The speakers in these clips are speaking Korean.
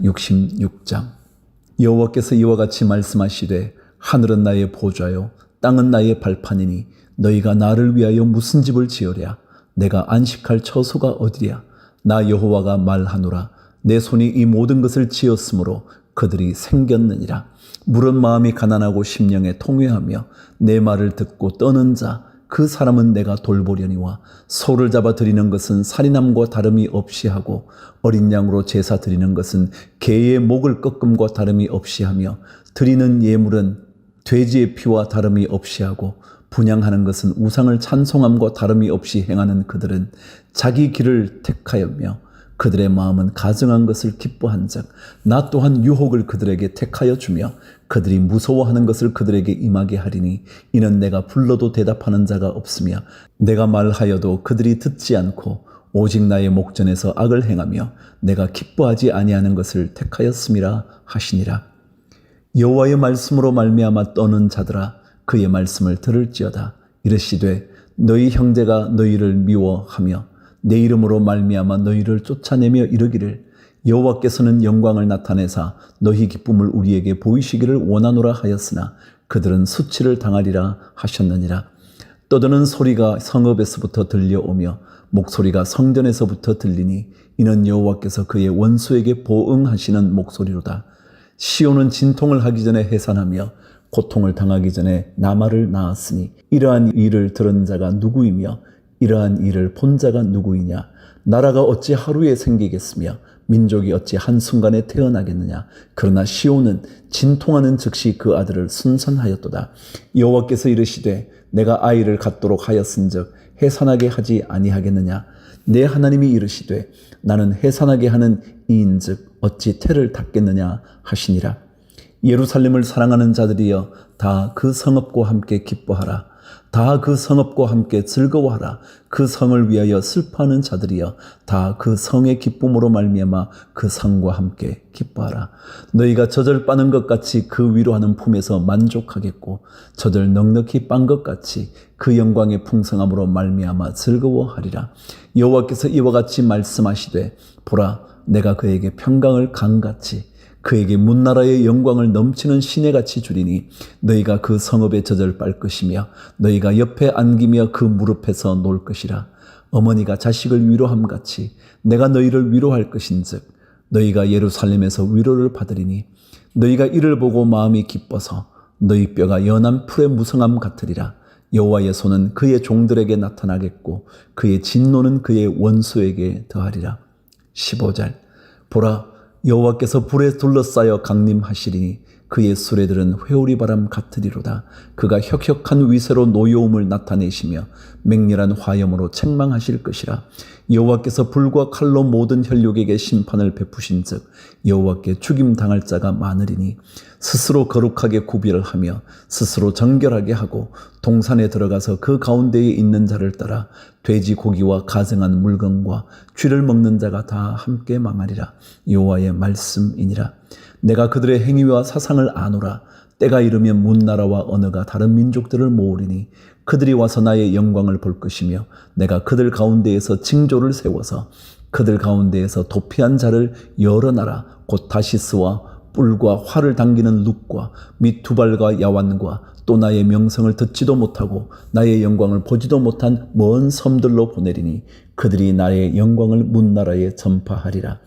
66장. 여호와께서 이와 같이 말씀하시되 하늘은 나의 보좌요 땅은 나의 발판이니 너희가 나를 위하여 무슨 집을 지으랴? 내가 안식할 처소가 어디랴? 나 여호와가 말하노라. 내 손이 이 모든 것을 지었으므로 그들이 생겼느니라. 물은 마음이 가난하고 심령에 통회하며 내 말을 듣고 떠는 자 그 사람은 내가 돌보려니와 소를 잡아 드리는 것은 살인함과 다름이 없이 하고 어린 양으로 제사 드리는 것은 개의 목을 꺾음과 다름이 없이 하며 드리는 예물은 돼지의 피와 다름이 없이 하고 분양하는 것은 우상을 찬송함과 다름이 없이 행하는 그들은 자기 길을 택하였며 그들의 마음은 가증한 것을 기뻐한 즉 나 또한 유혹을 그들에게 택하여 주며 그들이 무서워하는 것을 그들에게 임하게 하리니 이는 내가 불러도 대답하는 자가 없으며 내가 말하여도 그들이 듣지 않고 오직 나의 목전에서 악을 행하며 내가 기뻐하지 아니하는 것을 택하였음이라 하시니라. 여호와의 말씀으로 말미암아 떠는 자들아 그의 말씀을 들을지어다. 이르시되 너희 형제가 너희를 미워하며 내 이름으로 말미암아 너희를 쫓아내며 이르기를 여호와께서는 영광을 나타내사 너희 기쁨을 우리에게 보이시기를 원하노라 하였으나 그들은 수치를 당하리라 하셨느니라. 떠드는 소리가 성읍에서부터 들려오며 목소리가 성전에서부터 들리니 이는 여호와께서 그의 원수에게 보응하시는 목소리로다. 시온은 진통을 하기 전에 해산하며 고통을 당하기 전에 나말을 낳았으니 이러한 일을 들은 자가 누구이며 이러한 일을 본 자가 누구이냐? 나라가 어찌 하루에 생기겠으며 민족이 어찌 한순간에 태어나겠느냐? 그러나 시온은 진통하는 즉시 그 아들을 순선하였도다. 여호와께서 이르시되 내가 아이를 갖도록 하였은즉 해산하게 하지 아니하겠느냐? 내 하나님이 이르시되 나는 해산하게 하는 이인즉 어찌 태를 닫겠느냐 하시니라. 예루살렘을 사랑하는 자들이여 다 그 성읍과 함께 기뻐하라 다 그 성읍과 함께 즐거워하라. 그 성을 위하여 슬퍼하는 자들이여 다 그 성의 기쁨으로 말미암아 그 성과 함께 기뻐하라. 너희가 젖을 빠는 것 같이 그 위로하는 품에서 만족하겠고 젖을 넉넉히 빤 것 같이 그 영광의 풍성함으로 말미암아 즐거워하리라. 여호와께서 이와 같이 말씀하시되 보라 내가 그에게 평강을 강같이 그에게 문나라의 영광을 넘치는 시내같이 주리니 너희가 그 성읍의 젖을 빨 것이며 너희가 옆에 안기며 그 무릎에서 놀 것이라. 어머니가 자식을 위로함 같이 내가 너희를 위로할 것인즉 너희가 예루살렘에서 위로를 받으리니 너희가 이를 보고 마음이 기뻐서 너희 뼈가 연한 풀의 무성함 같으리라. 여호와의 손은 그의 종들에게 나타나겠고 그의 진노는 그의 원수에게 더하리라. 15절. 보라 여호와께서 불에 둘러싸여 강림하시리니 그의 수레들은 회오리 바람 같으리로다. 그가 혁혁한 위세로 노여움을 나타내시며 맹렬한 화염으로 책망하실 것이라. 여호와께서 불과 칼로 모든 혈육에게 심판을 베푸신즉 여호와께 죽임 당할 자가 많으리니 스스로 거룩하게 구별을 하며 스스로 정결하게 하고 동산에 들어가서 그 가운데에 있는 자를 따라 돼지 고기와 가증한 물건과 쥐를 먹는 자가 다 함께 망하리라 여호와의 말씀이니라 내가 그들의 행위와 사상을 아노라. 때가 이르면 문나라와 언어가 다른 민족들을 모으리니 그들이 와서 나의 영광을 볼 것이며 내가 그들 가운데에서 징조를 세워서 그들 가운데에서 도피한 자를 여러 나라. 곧 다시스와 뿔과 활을 당기는 룩과 및 두발과 야완과 또 나의 명성을 듣지도 못하고 나의 영광을 보지도 못한 먼 섬들로 보내리니 그들이 나의 영광을 문나라에 전파하리라.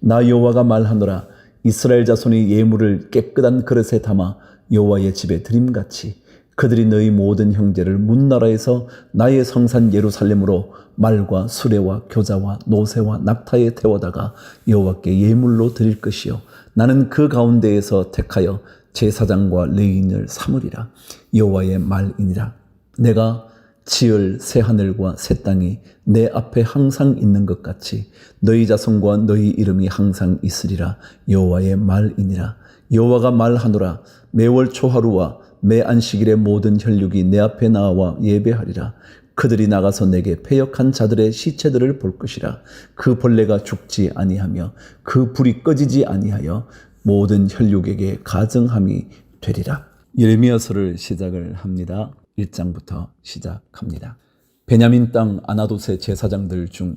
나 여호와가 말하노라 이스라엘 자손이 예물을 깨끗한 그릇에 담아 여호와의 집에 드림같이 그들이 너희 모든 형제를 문나라에서 나의 성산 예루살렘으로 말과 수레와 교자와 노새와 낙타에 태워다가 여호와께 예물로 드릴 것이요. 나는 그 가운데에서 택하여 제사장과 레인을 삼으리라. 여호와의 말이니라. 내가 지을 새 하늘과 새 땅이 내 앞에 항상 있는 것 같이 너희 자손과 너희 이름이 항상 있으리라. 여호와의 말이니라. 여호와가 말하노라. 매월 초하루와 매 안식일의 모든 혈육이 내 앞에 나와 예배하리라. 그들이 나가서 내게 패역한 자들의 시체들을 볼 것이라. 그 벌레가 죽지 아니하며 그 불이 꺼지지 아니하여 모든 혈육에게 가증함이 되리라. 예레미야서를 시작을 합니다. 1장부터 시작합니다. 베냐민 땅 아나도세 제사장들 중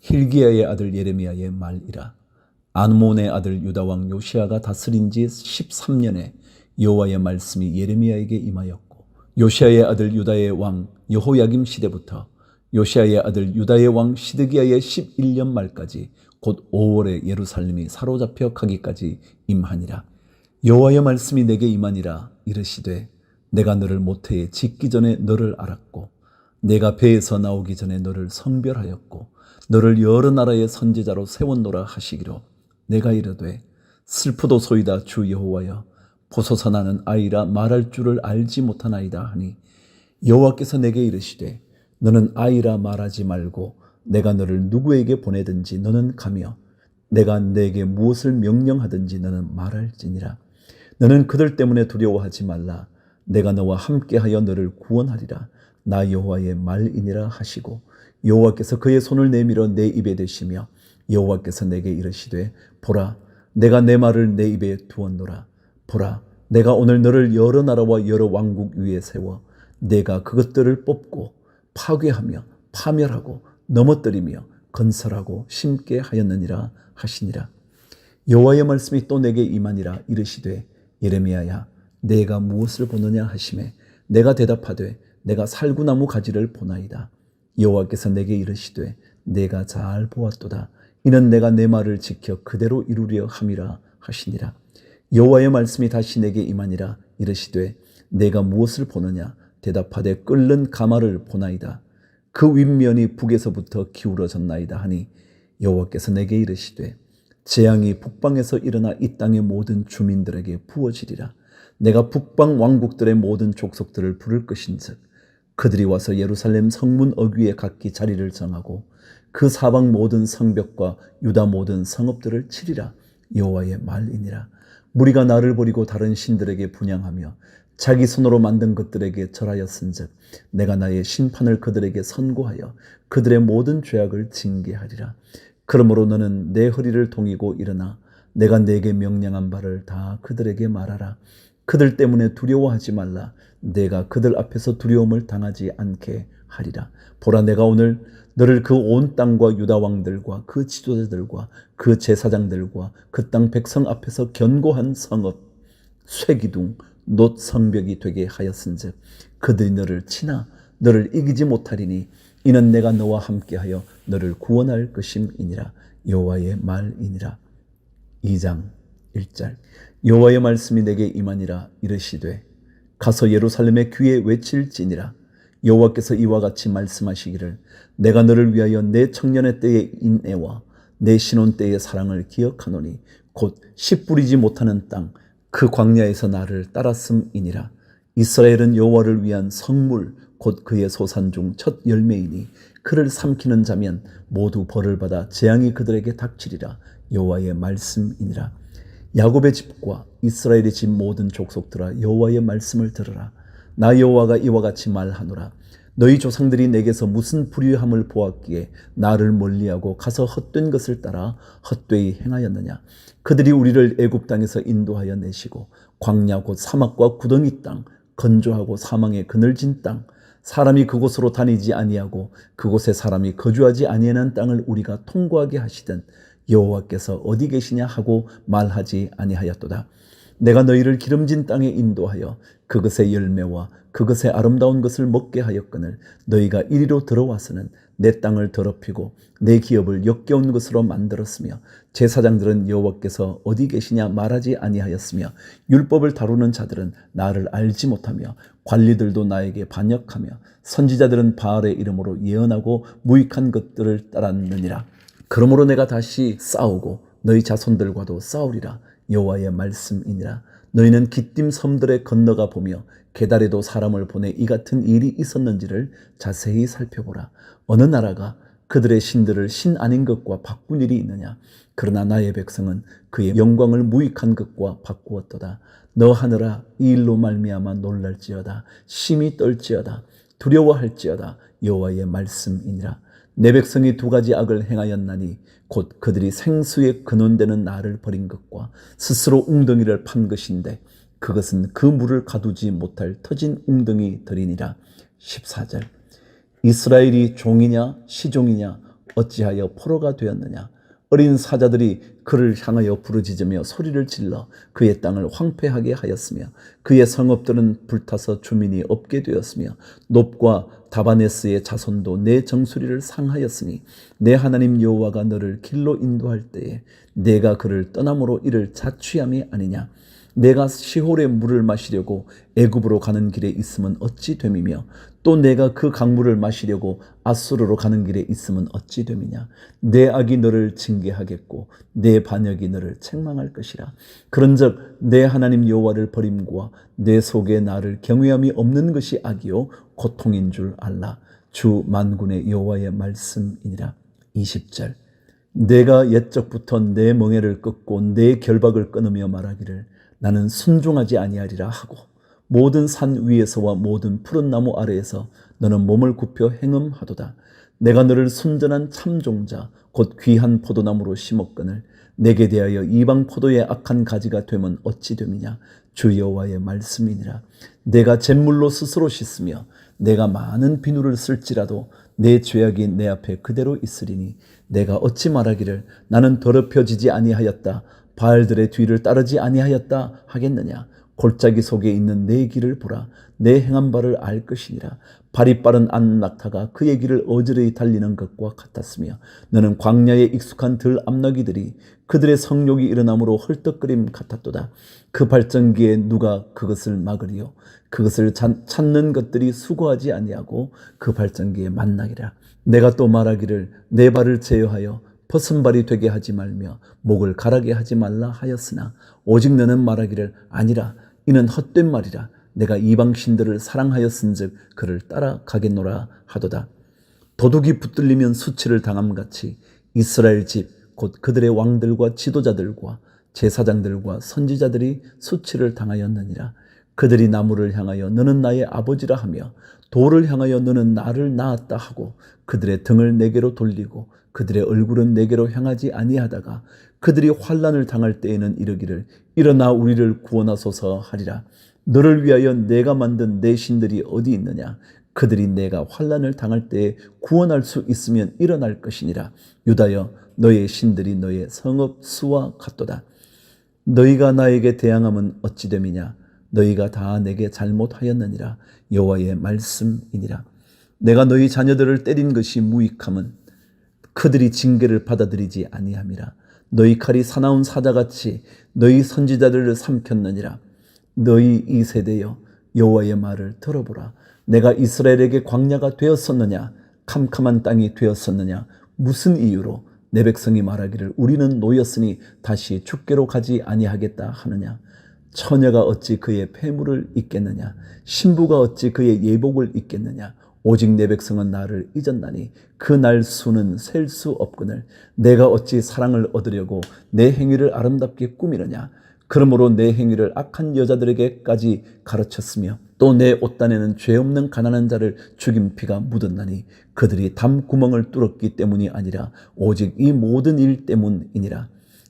힐기야의 아들 예레미야의 말이라 아몬의 아들 유다 왕 요시아가 다스린 지 13년에 여호와의 말씀이 예레미야에게 임하였고 요시아의 아들 유다의 왕 여호야김 시대부터 요시아의 아들 유다의 왕 시드기야의 11년 말까지 곧 5월에 예루살렘이 사로잡혀 가기까지 임하니라 여호와의 말씀이 내게 임하니라 이르시되 내가 너를 모태에 짓기 전에 너를 알았고 내가 배에서 나오기 전에 너를 성별하였고 너를 여러 나라의 선지자로 세웠노라 하시기로 내가 이르되 슬프도 소이다 주 여호와여. 보소서 나는 아이라 말할 줄을 알지 못하나이다 하니 여호와께서 내게 이르시되 너는 아이라 말하지 말고 내가 너를 누구에게 보내든지 너는 가며 내가 내게 무엇을 명령하든지 너는 말할지니라. 너는 그들 때문에 두려워하지 말라 내가 너와 함께하여 너를 구원하리라. 나 여호와의 말이니라 하시고 여호와께서 그의 손을 내밀어 내 입에 대시며 여호와께서 내게 이르시되 보라 내가 내 말을 내 입에 두었노라. 보라 내가 오늘 너를 여러 나라와 여러 왕국 위에 세워 내가 그것들을 뽑고 파괴하며 파멸하고 넘어뜨리며 건설하고 심게 하였느니라 하시니라. 여호와의 말씀이 또 내게 임하니라 이르시되 예레미야야 내가 무엇을 보느냐 하심에 내가 대답하되 내가 살구나무 가지를 보나이다. 여호와께서 내게 이르시되 내가 잘 보았도다. 이는 내가 내 말을 지켜 그대로 이루려 함이라 하시니라. 여호와의 말씀이 다시 내게 임하니라 이르시되 내가 무엇을 보느냐? 대답하되 끓는 가마를 보나이다. 그 윗면이 북에서부터 기울어졌나이다 하니 여호와께서 내게 이르시되 재앙이 북방에서 일어나 이 땅의 모든 주민들에게 부어지리라 내가 북방 왕국들의 모든 족속들을 부를 것인즉 그들이 와서 예루살렘 성문 어귀에 각기 자리를 정하고 그 사방 모든 성벽과 유다 모든 성읍들을 치리라. 여호와의 말이니라. 무리가 나를 버리고 다른 신들에게 분양하며 자기 손으로 만든 것들에게 절하였은즉 내가 나의 심판을 그들에게 선고하여 그들의 모든 죄악을 징계하리라. 그러므로 너는 내 허리를 동이고 일어나 내가 내게 명령한 바를 다 그들에게 말하라 그들 때문에 두려워하지 말라. 내가 그들 앞에서 두려움을 당하지 않게 하리라. 보라 내가 오늘 너를 그 온 땅과 유다 왕들과 그 지도자들과 그 제사장들과 그 땅 백성 앞에서 견고한 성읍 쇠기둥 놋 성벽이 되게 하였은즉 그들이 너를 치나 너를 이기지 못하리니 이는 내가 너와 함께하여 너를 구원할 것임이니라. 여호와의 말이니라. 2장 1절 여호와의 말씀이 내게 임하니라 이르시되 가서 예루살렘의 귀에 외칠지니라. 여호와께서 이와 같이 말씀하시기를 내가 너를 위하여 내 청년의 때의 인애와 내 신혼 때의 사랑을 기억하노니 곧 씨 뿌리지 못하는 땅 그 광야에서 나를 따랐음이니라. 이스라엘은 여호와를 위한 성물 곧 그의 소산 중 첫 열매이니 그를 삼키는 자면 모두 벌을 받아 재앙이 그들에게 닥치리라. 여호와의 말씀이니라 야곱의 집과 이스라엘의 집 모든 족속들아 여호와의 말씀을 들으라. 나 여호와가 이와 같이 말하노라. 너희 조상들이 내게서 무슨 불의함을 보았기에 나를 멀리하고 가서 헛된 것을 따라 헛되이 행하였느냐? 그들이 우리를 애굽 땅에서 인도하여 내시고 광야 곧 사막과 구덩이 땅 건조하고 사망의 그늘진 땅 사람이 그곳으로 다니지 아니하고 그곳에 사람이 거주하지 아니하는 땅을 우리가 통과하게 하시던 여호와께서 어디 계시냐 하고 말하지 아니하였도다. 내가 너희를 기름진 땅에 인도하여 그것의 열매와 그것의 아름다운 것을 먹게 하였거늘 너희가 이리로 들어와서는 내 땅을 더럽히고 내 기업을 역겨운 것으로 만들었으며 제사장들은 여호와께서 어디 계시냐 말하지 아니하였으며 율법을 다루는 자들은 나를 알지 못하며 관리들도 나에게 반역하며 선지자들은 바알의 이름으로 예언하고 무익한 것들을 따랐느니라 그러므로 내가 다시 싸우고 너희 자손들과도 싸우리라. 여호와의 말씀이니라. 너희는 기띔 섬들에 건너가 보며 계달에도 사람을 보내 이 같은 일이 있었는지를 자세히 살펴보라. 어느 나라가 그들의 신들을 신 아닌 것과 바꾼 일이 있느냐? 그러나 나의 백성은 그의 영광을 무익한 것과 바꾸었도다. 너 하늘아 이 일로 말미암아 놀랄지어다. 심히 떨지어다. 두려워할지어다. 여호와의 말씀이니라 내 백성이 두 가지 악을 행하였나니 곧 그들이 생수의 근원되는 나를 버린 것과 스스로 웅덩이를 판 것인데 그것은 그 물을 가두지 못할 터진 웅덩이 들이니라. 14절. 이스라엘이 종이냐 시종이냐 어찌하여 포로가 되었느냐? 어린 사자들이 그를 향하여 부르짖으며 소리를 질러 그의 땅을 황폐하게 하였으며 그의 성읍들은 불타서 주민이 없게 되었으며 높과 다바네스의 자손도 내 정수리를 상하였으니 내 하나님 여호와가 너를 길로 인도할 때에 내가 그를 떠남으로 이를 자취함이 아니냐? 내가 시홀의 물을 마시려고 애굽으로 가는 길에 있으면 어찌 됨이며 또 내가 그 강물을 마시려고 아수르로 가는 길에 있으면 어찌 됨이냐? 내 악이 너를 징계하겠고 내 반역이 너를 책망할 것이라. 그런즉 내 하나님 여호와를 버림과 내 속에 나를 경외함이 없는 것이 악이요 고통인 줄 알라. 주 만군의 여호와의 말씀이니라. 20절. 내가 옛적부터 내 멍에를 끊고 내 결박을 끊으며 말하기를 나는 순종하지 아니하리라 하고 모든 산 위에서와 모든 푸른 나무 아래에서 너는 몸을 굽혀 행음하도다. 내가 너를 순전한 참종자 곧 귀한 포도나무로 심었거늘 내게 대하여 이방 포도의 악한 가지가 되면 어찌 됨이냐? 주 여호와의 말씀이니라. 내가 잿물로 스스로 씻으며 내가 많은 비누를 쓸지라도 내 죄악이 내 앞에 그대로 있으리니 내가 어찌 말하기를 나는 더럽혀지지 아니하였다. 바알들의 뒤를 따르지 아니하였다 하겠느냐 골짜기 속에 있는 내 길을 보라. 내 행한 바를 알 것이니라. 발이 빠른 안낙타가 그의 길을 어지러이 달리는 것과 같았으며 너는 광야에 익숙한 들 암나기들이 그들의 성욕이 일어남으로 헐떡거림 같았도다. 그 발전기에 누가 그것을 막으리요? 그것을 찾- 찾는 것들이 수고하지 아니하고 그 발전기에 만나기라. 내가 또 말하기를 내 발을 제어하여 벗은 발이 되게 하지 말며 목을 가라게 하지 말라 하였으나 오직 너는 말하기를 아니라 이는 헛된 말이라. 내가 이방 신들을 사랑하였은즉 그를 따라가겠노라 하도다. 도둑이 붙들리면 수치를 당함 같이 이스라엘 집 곧 그들의 왕들과 지도자들과 제사장들과 선지자들이 수치를 당하였느니라. 그들이 나무를 향하여 너는 나의 아버지라 하며 돌을 향하여 너는 나를 낳았다 하고 그들의 등을 내게로 돌리고 그들의 얼굴은 내게로 향하지 아니하다가 그들이 환란을 당할 때에는 이르기를 일어나 우리를 구원하소서 하리라. 너를 위하여 내가 만든 내 신들이 어디 있느냐? 그들이 내가 환란을 당할 때에 구원할 수 있으면 일어날 것이니라. 유다여 너의 신들이 너의 성읍 수와 같도다. 너희가 나에게 대항함은 어찌 됨이냐? 너희가 다 내게 잘못하였느니라. 여호와의 말씀이니라. 내가 너희 자녀들을 때린 것이 무익함은 그들이 징계를 받아들이지 아니함이라 너희 칼이 사나운 사자같이 너희 선지자들을 삼켰느니라. 너희 이 세대여 여호와의 말을 들어보라. 내가 이스라엘에게 광야가 되었었느냐? 캄캄한 땅이 되었었느냐? 무슨 이유로 내 백성이 말하기를 우리는 노였으니 다시 죽게로 가지 아니하겠다 하느냐? 처녀가 어찌 그의 폐물을 잊겠느냐? 신부가 어찌 그의 예복을 잊겠느냐 오직 내 백성은 나를 잊었나니 그 날 수는 셀 수 없거늘. 내가 어찌 사랑을 얻으려고 내 행위를 아름답게 꾸미느냐? 그러므로 내 행위를 악한 여자들에게까지 가르쳤으며 또 내 옷단에는 죄 없는 가난한 자를 죽인 피가 묻었나니 그들이 담 구멍을 뚫었기 때문이 아니라 오직 이 모든 일 때문이니라.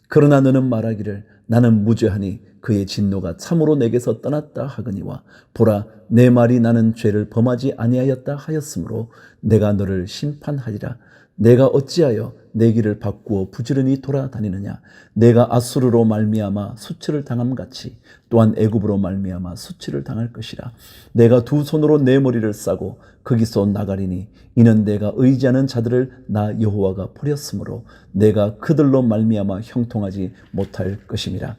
그러나 너는 말하기를 나는 무죄하니 그의 진노가 참으로 내게서 떠났다 하거니와 보라 내 말이 나는 죄를 범하지 아니하였다 하였으므로 내가 너를 심판하리라. 내가 어찌하여 내 길을 바꾸어 부지런히 돌아다니느냐? 내가 아수르로 말미암아 수치를 당함 같이 또한 애굽으로 말미암아 수치를 당할 것이라. 내가 두 손으로 내 머리를 싸고 거기서 나가리니 이는 내가 의지하는 자들을 나 여호와가 버렸으므로 내가 그들로 말미암아 형통하지 못할 것임이라